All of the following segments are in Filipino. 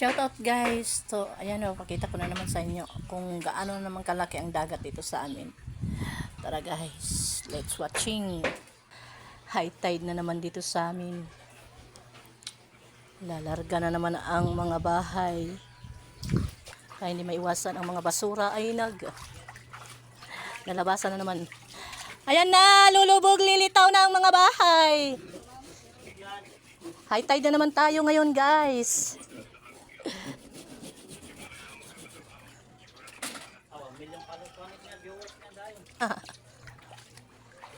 Shoutout guys. So, ayan o, pakita ko na naman sa inyo kung gaano na naman kalaki ang dagat dito sa amin. Tara guys, let's watching. High tide na naman dito sa amin. Lalarga na naman ang mga bahay. Kaya hindi maiwasan ang mga basura ay nag nalabasan na naman. Ayan na, lulubog lilitaw na ang mga bahay. High tide na naman tayo ngayon guys.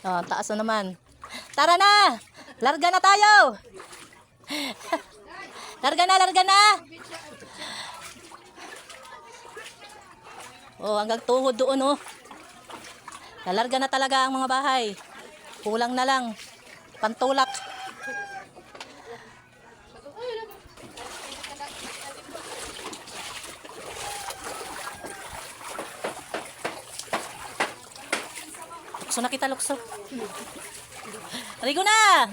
Ah, taas na naman. Tara na! Larga na tayo! larga na, larga na! Oh, hanggang tuhod doon oh. Lalarga na talaga ang mga bahay. Kulang na lang. Pantulak. Lukso na kita, lukso. Rigo na!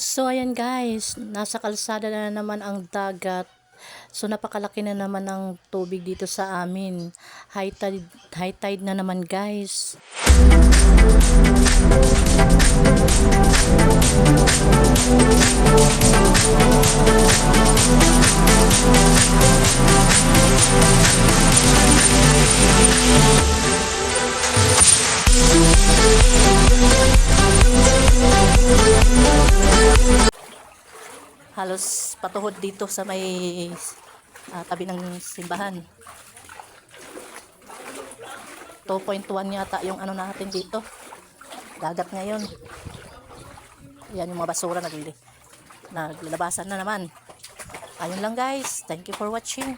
So ayan guys, nasa kalsada na naman ang dagat. So napakalaki na naman ng tubig dito sa amin. High tide, high tide na naman guys. Halos patuhod dito sa may ah, tabi ng simbahan. 2.1 yata yung ano natin dito. Dagat ngayon. Yan yung mga basura nagli. Naglalabasan na naman. Ayun lang guys. Thank you for watching.